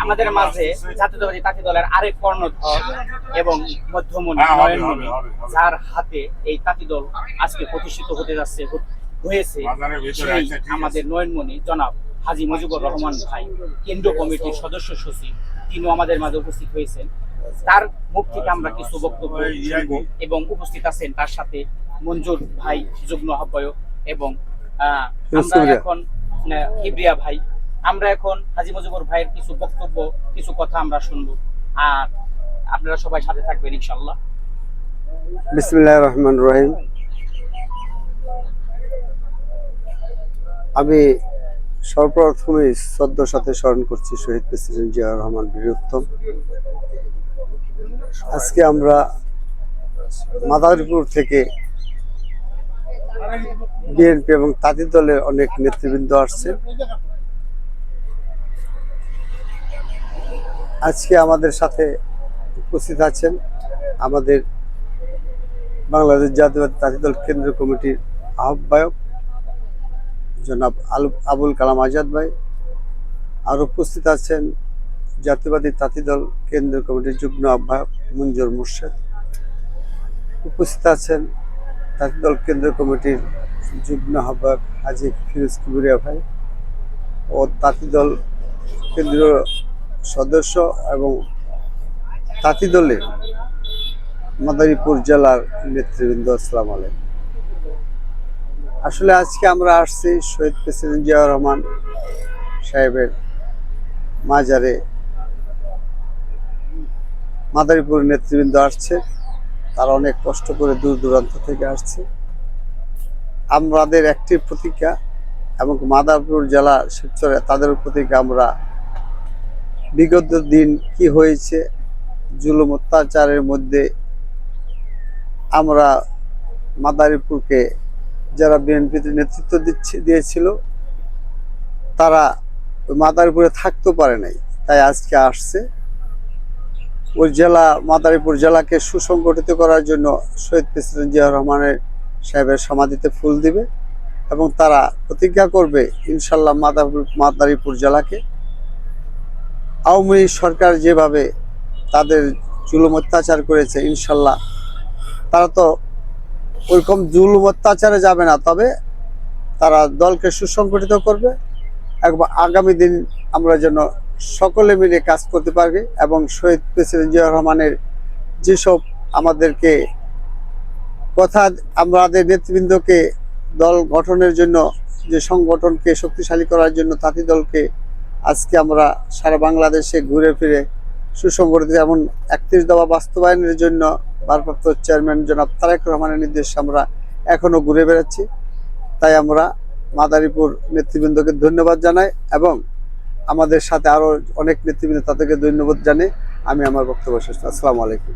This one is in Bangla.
আমাদের মাঝে জাতীয়তাবাদী তাঁতি দলের আরেক কর্ণধর এবং মধ্যমণি হ্যাঁ, নয়নমণি। যার হাতে এই তাঁতি দল আজকে প্রতিষ্ঠিত হতে যাচ্ছে হয়েছে সেই। আমাদের নয়নমণি জনাব হাজি মুজিবুর রহমান ভাই কেন্দ্রীয় কমিটির সদস্য সচিব তিনিও আমাদের মাঝে উপস্থিত হয়েছেন তার মুখ থেকে আমরা কিছু বক্তব্য শুনব এবং উপস্থিত আছেন তার সাথে মঞ্জুর ভাই যুগ্ম আহ্বায়ক এবং আহ, আমরা এখন আহ, কিবরিয়া ভাই আমরা এখন হাজি মুজিবুর ভাইয়ের কিছু বক্তব্য, কিছু কথা আমরা শুনব। আর আপনারা সবাই সাথে থাকবেন ইনশাল্লাহ রহমান রহিম। আমি সর্বপ্রথমে শ্রদ্ধার সাথে স্মরণ করছি শহীদ প্রেসিডেন্ট জিয়া রহমান বীরোত্তম। আজকে আমরা মাদারীপুর থেকে বিএনপি এবং তাঁতি দলের অনেক নেতৃবৃন্দ আসছে আজকে আমাদের সাথে উপস্থিত আছেন আমাদের বাংলাদেশ জাতীয়বাদী তাঁতি দল কেন্দ্র কমিটির আহ্বায়ক জনাব আলু আবুল কালাম আজাদ ভাই। আর উপস্থিত আছেন জাতীয়বাদী তাঁতি দল কেন্দ্রীয় কমিটির যুগ্ম আহ্বায়ক মঞ্জুর মুর্শেদ। উপস্থিত আছেন তাঁতি দল কেন্দ্রীয় কমিটির যুগ্ম আহ্বায়ক হাজি ফিরোজ কিবরিয়া ভাই ও তাঁতি দল কেন্দ্রীয় সদস্য এবং তাঁতি দলের মাদারীপুর জেলার নেতৃবৃন্দ, আসসালাম আলাইকুম। আসলে আজকে আমরা আসছি শহীদ প্রেসিডেন্ট জিয়াউর রহমান সাহেবের মাজারে। মাদারীপুর নেতৃবৃন্দ আসছে, তারা অনেক কষ্ট করে দূর দূরান্ত থেকে আসছে। আমাদের একটি প্রতিজ্ঞা এবং মাদারপুর জেলা শিবচরে তাদের প্রতিজ্ঞা আমরা বিগত দিন কি হয়েছে? জুলুম অত্যাচারের মধ্যে আমরা মাদারীপুরকে যারা বিএনপিতে নেতৃত্ব দিচ্ছে, দিয়েছিল, তারা ওই মাদারীপুরে থাকতে পারে নাই, তাই আজকে আসছে। ওই জেলা, মাদারীপুর জেলাকে সুসংগঠিত করার জন্য শহীদ প্রেসিডেন্ট জিয়া রহমানের সাহেবের সমাধিতে ফুল দিবে এবং তারা প্রতিজ্ঞা করবে, ইনশাল্লাহ মাদারীপুর মাদারীপুর জেলাকে আওয়ামী লীগ সরকার যেভাবে তাদের জুলুম অত্যাচার করেছে, ইনশাল্লাহ, তারা তো ওইরকম জুলুম অত্যাচারে যাবে না, তবে তারা দলকে সুসংগঠিত করবে একবার আগামী দিন আমরা যেন সকলে মিলে কাজ করতে পারবে এবং শহীদ প্রেসিডেন্ট জিয়া রহমানের যেসব আমাদেরকে কথা, আমাদের নেতৃবৃন্দকে দল গঠনের জন্য, যে সংগঠনকে শক্তিশালী করার জন্য তাঁতি দলকে আজকে আমরা সারা বাংলাদেশে ঘুরে ফিরে সুসংগঠিত এমন একত্রিশ দফা বাস্তবায়নের জন্য ভারপ্রাপ্ত চেয়ারম্যান জনাব তারেক রহমানের নির্দেশে আমরা এখনও ঘুরে বেড়াচ্ছি। তাই আমরা মাদারীপুর নেতৃবৃন্দকে ধন্যবাদ জানাই এবং আমাদের সাথে আরও অনেক নেতৃবৃন্দ তাদেরকে ধন্যবাদ জানাই আমি আমার বক্তব্য শেষ আসসালামু আলাইকুম।